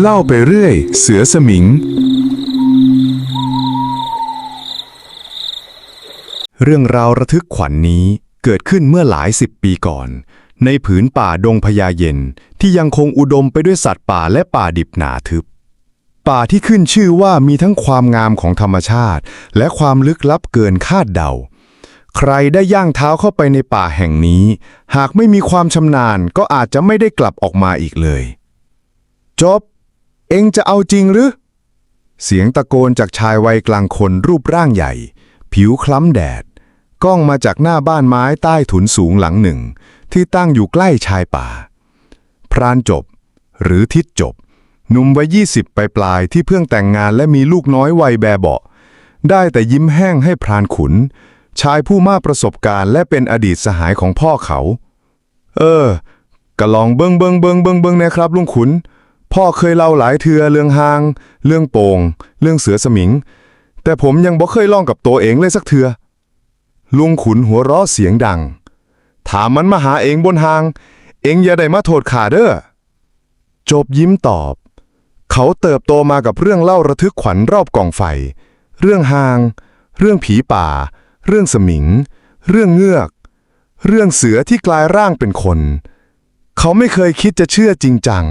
เล่าไปเรื่อย เสือสมิง เรื่องราวระทึกขวัญนนี้เกิดขึ้นเมื่อหลายสิบปีก่อน ในผืนป่าดงพญาเย็นที่ยังคงอุดมไปด้วยสัตว์ป่าและป่าดิบหนาทึบ ป่าที่ขึ้นชื่อว่ามีทั้งความงามของธรรมชาติ และความลึกลับเกินคาดเดาใครได้ย่างเท้าเข้าไปในป่าแห่งนี้ หากไม่มีความชำนาญก็อาจจะไม่ได้กลับออกมาอีกเลย จบ เองจะเอาจริงหรือ เสียงตะโกนจากชายวัยกลางคนรูปร่างใหญ่ ผิวคล้ำแดด ก้องมาจากหน้าบ้านไม้ใต้ถุนสูงหลังหนึ่ง ที่ตั้งอยู่ใกล้ชายป่า พรานจบ หรือทิดจบ หนุ่มวัยยี่สิบปลายๆที่เพิ่งแต่งงานและมีลูกน้อยวัยแบเบาะได้แต่ยิ้มแห้งให้พรานขุน ชายผู้มากประสบการณ์และเป็นอดีตสหายของพ่อเขา เออก็ลองเบิงเบิงเบิงเบิงเบิงนะครับลุงขุน พ่อเคยเล่าหลายเทือเรื่องหาง เรื่องโปง่ง เรื่องเสือสมิง แต่ผมยังบ่เคยลองกับตัวเองเลยสักเทือ ลุงขุนหัวเราะเสียงดัง ถามมันมาหาเองบนหาง เองอย่าได้มาโทษขาเด้อ จบยิ้มตอบ เขาเติบโตมากับเรื่องเล่าระทึกขวัญรอบกองไฟ เรื่องหาง เรื่องผีป่า เรื่องสมิง เรื่องเงือก เรื่องเสือที่กลายร่างเป็นคน เขาไม่เคยคิดจะเชื่อจริงจัง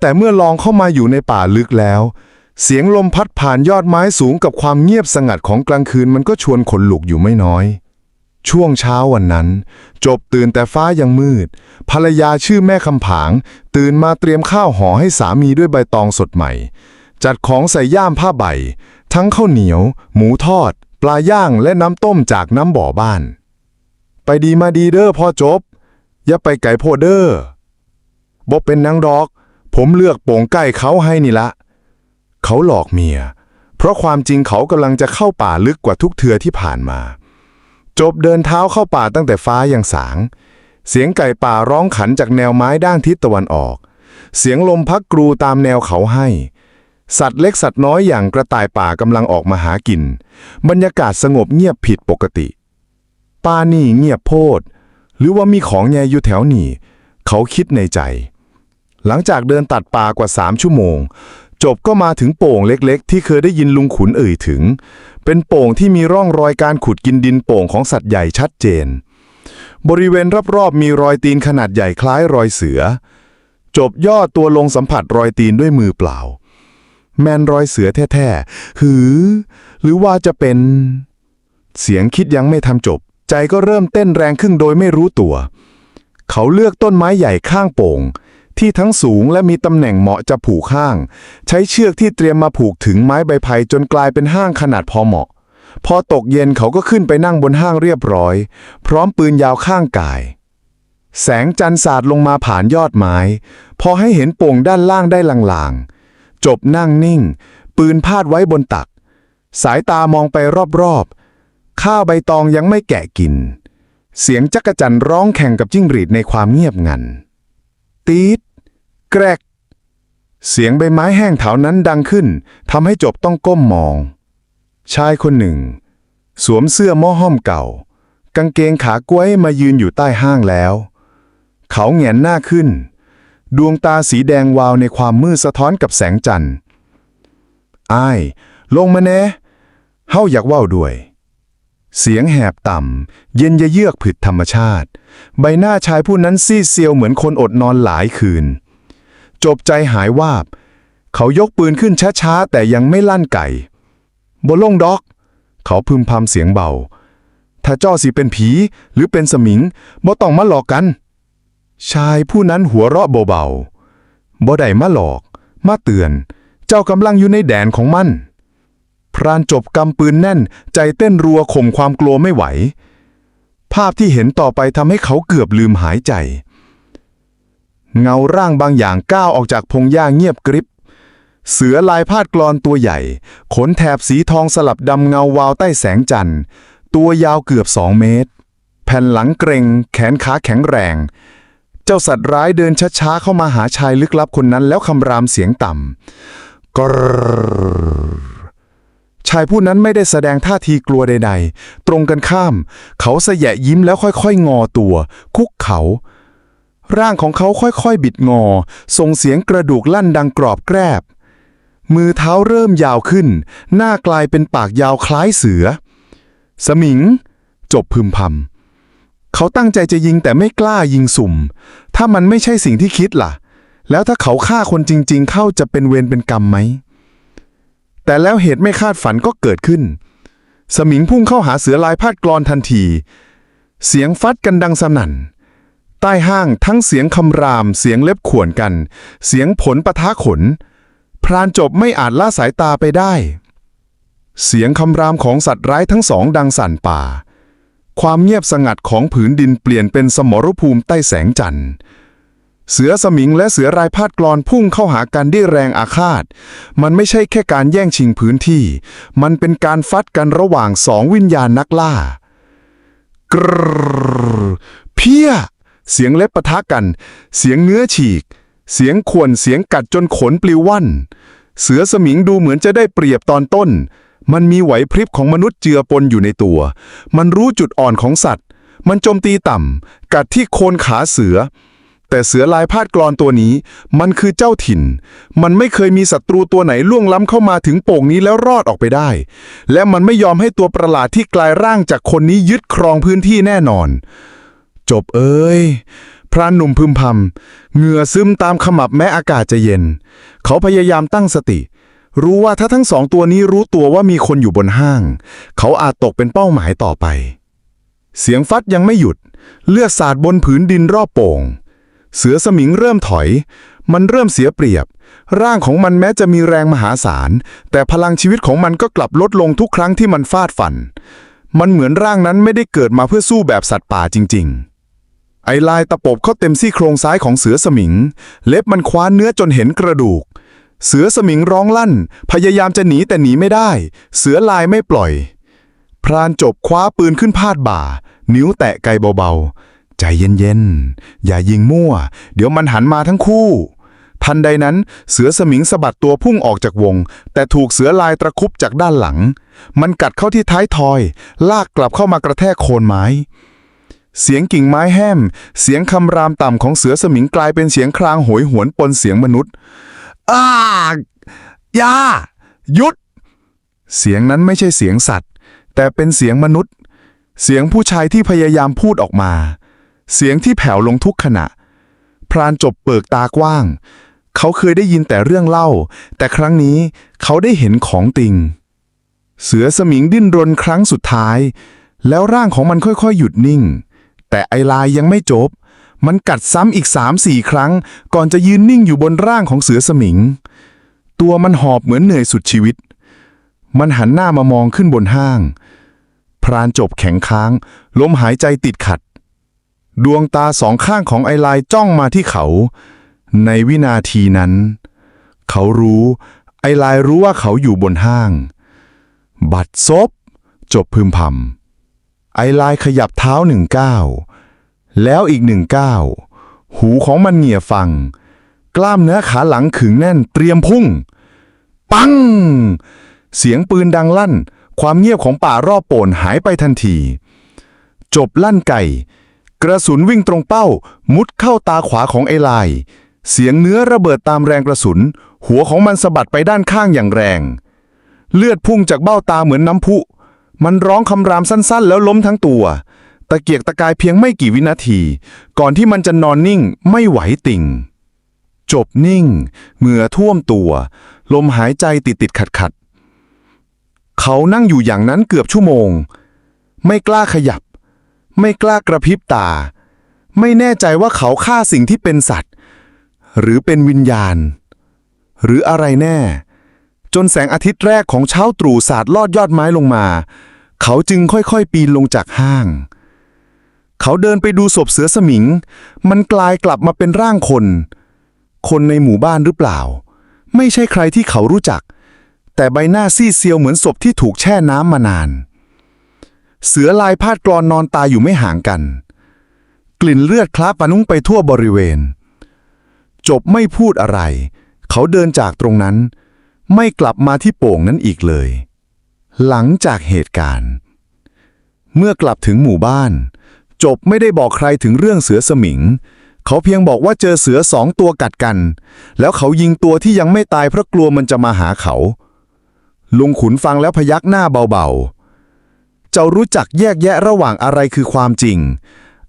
แต่เมื่อลองเข้ามาอยู่ในป่าลึกแล้ว เสียงลมพัดผ่านยอดไม้สูงกับความเงียบสงัดของกลางคืนมันก็ชวนขนลุกอยู่ไม่น้อย ช่วงเช้าวันนั้น จบตื่นแต่ฟ้ายังมืด ภรรยาชื่อแม่คำผาง ตื่นมาเตรียมข้าวห่อให้สามีด้วยใบตองสดใหม่ จัดของใส่ย่ามผ้าใบ ทั้งข้าวเหนียว หมูทอด ปลาย่างและน้ำต้มจากน้ำบ่อบ้าน ไปดีมาดีเด้อพ่อจบ อย่าไปไก่โพดเด้อบ่เป็นนางดอก ผมเลือกโป่งใกล้เขาให้นี่ละ เขาหลอกเมีย เพราะความจริงเขากำลังจะเข้าป่าลึกกว่าทุกเทือที่ผ่านมา จบเดินเท้าเข้าป่าตั้งแต่ฟ้ายังสาง เสียงไก่ป่าร้องขันจากแนวไม้ด้านทิศตะวันออก เสียงลมพัดกรูตามแนวเขาให้ สัตว์เล็กสัตว์น้อยอย่างกระต่ายป่ากำลังออกมาหากิน บรรยากาศสงบเงียบผิดปกติป่านี่เงียบโพด หรือว่ามีของแยอยู่แถวนี่ เขาคิดในใจ หลังจากเดินตัดป่ากว่าสามชั่วโมง จบก็มาถึงโป่งเล็กๆ ที่เคยได้ยินลุงขุนเอ่ยถึง เป็นโป่งที่มีร่องรอยการขุดกินดินโป่งของสัตว์ใหญ่ชัดเจน บริเวณรอบๆมีรอยตีนขนาดใหญ่คล้ายรอยเสือ จบย่อตัวลงสัมผัสรอยตีนด้วยมือเปล่า แมนรอยเสือแท้ๆ หือ หรือว่าจะเป็น เสียงคิดยังไม่ทำจบ ใจก็เริ่มเต้นแรงขึ้นโดยไม่รู้ตัว เขาเลือกต้นไม้ใหญ่ข้างโป่ง ที่ทั้งสูงและมีตำแหน่งเหมาะจะผูกข้าง ใช้เชือกที่เตรียมมาผูกถึงไม้ใบไผ่จนกลายเป็นห้างขนาดพอเหมาะ พอตกเย็นเขาก็ขึ้นไปนั่งบนห้างเรียบร้อย พร้อมปืนยาวข้างกาย แสงจันทร์สาดลงมาผ่านยอดไม้ พอให้เห็นโป่งด้านล่างได้ลางๆ จบนั่งนิ่ง ปืนพาดไว้บนตัก สายตามองไปรอบๆ ข้าวใบตองยังไม่แกะกิน เสียงจักจั่นร้องแข่งกับจิ้งหรีดในความเงียบงันตีด กรก เสียงใบไม้แห้งเถานั้นดังขึ้นทำให้จบต้องก้มมอง ชายคนหนึ่ง สวมเสื้อหม้อห้อมเก่า กางเกงขากล้วยมายืนอยู่ใต้ห้างแล้ว เขาแหงนหน้าขึ้น ดวงตาสีแดงวาวในความมืดสะท้อนกับแสงจันทร์อ้ายลงมาแน่เฮาอยากว้าด้วย เสียงแหบต่ำ เย็นยะเยือกผิดธรรมชาติ ใบหน้าชายผู้นั้นซีดเซียวเหมือนคนอดนอนหลายคืน จบใจหายวาบ เขายกปืนขึ้นช้าๆ แต่ยังไม่ลั่นไก่บนลงด็อก เขาพึมพำเสียงเบา ถ้าจ้อสิเป็นผีหรือเป็นสมิงบ่ต้องมาหลอกกัน ชายผู้นั้นหัวเราะเบาๆบ่ได้มาหลอก มาเตือน เจ้ากำลังอยู่ในแดนของมัน พรานจบกำปืนแน่น ใจเต้นรัวข่มความกลัวไม่ไหว ภาพที่เห็นต่อไปทำให้เขาเกือบลืมหายใจ เงาร่างบางอย่างก้าวออกจากพงหญ้าเงียบกริบ เสือลายพาดกรอนตัวใหญ่ ขนแถบสีทองสลับดำเงาวาวใต้แสงจันทร์ ตัวยาวเกือบสองเมตร แผ่นหลังเกรงแขนขาแข็งแรง เจ้าสัตว์ร้ายเดินช้าๆเข้ามาหาชายลึกลับคนนั้นแล้วคำรามเสียงต่ำกรรชายผู้นั้นไม่ได้แสดงท่าทีกลัวใด ๆ ตรงกันข้าม เขาเสยะยิ้มแล้วค่อยๆ งอตัว คุกเข่า ร่างของเขาค่อยๆ บิดงอ ส่งเสียงกระดูกลั่นดังกรอบแกรบ มือเท้าเริ่มยาวขึ้น หน้ากลายเป็นปากยาวคล้ายเสือ สมิง จบพึมพำเขาตั้งใจจะยิงแต่ไม่กล้ายิงสุ่ม ถ้ามันไม่ใช่สิ่งที่คิดล่ะ แล้วถ้าเขาฆ่าคนจริง ๆ เข้าจะเป็นเวรเป็นกรรมไหม แต่แล้วเหตุไม่คาดฝันก็เกิดขึ้น สมิงพุ่งเข้าหาเสือลายพาดกรอนทันที เสียงฟัดกันดังสนั่น ต้ห้างทั้งเสียงคำรามเสียงเล็บข่วนกัน เสียงผลปะทะขน พรานจบไม่อาจล่าสายตาไปได้ เสียงคำรามของสัตว์ร้ายทั้งสองดังสั่นป่า ความเงียบสงัดของผืนดินเปลี่ยนเป็นสมรภูมิใต้แสงจันทร์เสือสมิงและเสือรายพาดกรอนพุ่งเข้าหากันด้วยแรงอาฆาต มันไม่ใช่แค่การแย่งชิงพื้นที่ มันเป็นการฟัดกันระหว่างสองวิญญาณนักล่ากรรเพี้ย เสียงเล็บปะทะกัน เสียงเนื้อฉีก เสียงข่วนเสียงกัดจนขนปลิวว่อนเสือสมิงดูเหมือนจะได้เปรียบตอนต้น มันมีไหวพริบของมนุษย์เจือปนอยู่ในตัว มันรู้จุดอ่อนของสัตว์ มันโจมตีต่ำ กัดที่โคนขาเสือ แต่เสือลายพาดกรอนตัวนี้ มันคือเจ้าถิ่น มันไม่เคยมีศัตรูตัวไหนล่วงล้ำเข้ามาถึงโป่งนี้แล้วรอดออกไปได้ และมันไม่ยอมให้ตัวประหลาดที่กลายร่างจากคนนี้ยึดครองพื้นที่แน่นอน จบเอ้ย พรานหนุ่มพึมพำเหงื่อซึมตามขมับแม้อากาศจะเย็น เขาพยายามตั้งสติ รู้ว่าถ้าทั้งสองตัวนี้รู้ตัวว่ามีคนอยู่บนห้าง เขาอาจตกเป็นเป้าหมายต่อไป เสียงฟัดยังไม่หยุด เลือดสาดบนผืนดินรอบโป่ง เสือสมิงเริ่มถอย มันเริ่มเสียเปรียบ ร่างของมันแม้จะมีแรงมหาศาล แต่พลังชีวิตของมันก็กลับลดลงทุกครั้งที่มันฟาดฟันมันเหมือนร่างนั้นไม่ได้เกิดมาเพื่อสู้แบบสัตว์ป่าจริง ๆ ไอลายตะปบเข้าเต็มซี่โครงซ้ายของเสือสมิง เล็บมันคว้านเนื้อจนเห็นกระดูก เสือสมิงร้องลั่น พยายามจะหนีแต่หนีไม่ได้ เสือลายไม่ปล่อย พรานจบคว้าปืนขึ้นพาดบ่า นิ้วแตะไกเบาๆ ใจเย็นๆ อย่ายิงมั่ว เดี๋ยวมันหันมาทั้งคู่ ทันใดนั้นเสือสมิงสะบัดตัวพุ่งออกจากวง แต่ถูกเสือลายตะคุบจากด้านหลัง มันกัดเข้าที่ท้ายทอย ลากกลับเข้ามากระแทกโคนไม้ เสียงกิ่งไม้แห้ม เสียงคำรามต่ำของเสือสมิงกลายเป็นเสียงครางโหยหวนปนเสียงมนุษย์อ้ายาหยุด เสียงนั้นไม่ใช่เสียงสัตว์ แต่เป็นเสียงมนุษย์ เสียงผู้ชายที่พยายามพูดออกมา เสียงที่แผ่วลงทุกขณะ พรานจบเปิกตากว้าง เขาเคยได้ยินแต่เรื่องเล่า แต่ครั้งนี้เขาได้เห็นของจริง เสือสมิงดิ้นรนครั้งสุดท้าย แล้วร่างของมันค่อยๆ หยุดนิ่ง แต่ไอลายยังไม่จบ มันกัดซ้ำอีกสามสี่ครั้ง ก่อนจะยืนนิ่งอยู่บนร่างของเสือสมิง ตัวมันหอบเหมือนเหนื่อยสุดชีวิต มันหันหน้ามามองขึ้นบนห้าง พรานจบแข็งค้าง ลมหายใจติดขัด ดวงตาสองข้างของไอลายจ้องมาที่เขา ในวินาทีนั้น เขารู้ ไอลายรู้ว่าเขาอยู่บนห้าง บัดซบจบพึมพำ ไอลายขยับเท้าหนึ่งก้าวแล้วอีกหนึ่งก้าวหูของมันเหงี่ยฟัง กล้ามเนื้อขาหลังขึงแน่นเตรียมพุ่ง ปัง เสียงปืนดังลั่น ความเงียบของป่ารอบโป่นหายไปทันที จบลั่นไก่ กระสุนวิ่งตรงเป้า มุดเข้าตาขวาของไอลาย เสียงเนื้อระเบิดตามแรงกระสุน หัวของมันสะบัดไปด้านข้างอย่างแรง เลือดพุ่งจากเบ้าตาเหมือนน้ำพุ มันร้องคำรามสั้นๆ แล้วล้มทั้งตัว ตะเกียกตะกายเพียงไม่กี่วินาที ก่อนที่มันจะนอนนิ่งไม่ไหวติ่ง จบนิ่ง เหงื่อท่วมตัว ลมหายใจติดติดขัดขัดๆเขานั่งอยู่อย่างนั้นเกือบชั่วโมง ไม่กล้าขยับ ไม่กล้ากระพริบตา ไม่แน่ใจว่าเขาฆ่าสิ่งที่เป็นสัตว์ หรือเป็นวิญญาณ หรืออะไรแน่ จนแสงอาทิตย์แรกของเช้าตรู่สาดลอดยอดไม้ลงมา เขาจึงค่อยๆ ปีนลงจากห้าง เขาเดินไปดูศพเสือสมิง มันกลายกลับมาเป็นร่างคน คนในหมู่บ้านหรือเปล่า ไม่ใช่ใครที่เขารู้จัก แต่ใบหน้าซีดเซียวเหมือนศพที่ถูกแช่น้ำมานาน เสือลายพาดกรอนนอนตายอยู่ไม่ห่างกัน กลิ่นเลือดคล้าปะนุ้งไปทั่วบริเวณ จบไม่พูดอะไร เขาเดินจากตรงนั้น ไม่กลับมาที่โป่งนั้นอีกเลย หลังจากเหตุการณ์ เมื่อกลับถึงหมู่บ้าน จบไม่ได้บอกใครถึงเรื่องเสือสมิง เขาเพียงบอกว่าเจอเสือสองตัวกัดกัน แล้วเขายิงตัวที่ยังไม่ตายเพราะกลัวมันจะมาหาเขา ลุงขุนฟังแล้วพยักหน้าเบาๆ เจ้ารู้จักแยกแยะระหว่างอะไรคือความจริง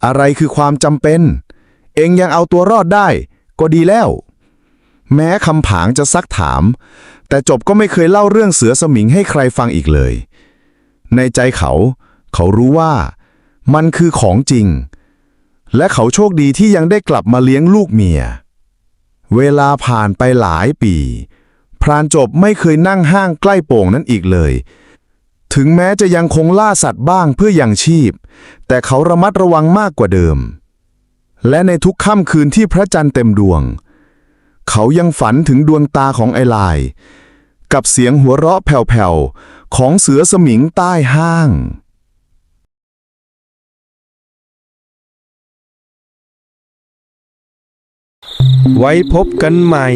อะไรคือความจำเป็น เองยังเอาตัวรอดได้ ก็ดีแล้ว แม้คำผางจะซักถาม แต่จบก็ไม่เคยเล่าเรื่องเสือสมิงให้ใครฟังอีกเลย ในใจเขา เขารู้ว่า มันคือของจริง และเขาโชคดีที่ยังได้กลับมาเลี้ยงลูกเมีย เวลาผ่านไปหลายปี พรานจบไม่เคยนั่งห้างใกล้โป่งนั้นอีกเลย ถึงแม้จะยังคงล่าสัตว์บ้างเพื่อยังชีพ แต่เขาระมัดระวังมากกว่าเดิม และในทุกค่ำคืนที่พระจันทร์เต็มดวง เขายังฝันถึงดวงตาของไอลาย กับเสียงหัวเราะแผ่วๆ ของเสือสมิงใต้ห้างไว้พบกันใหม่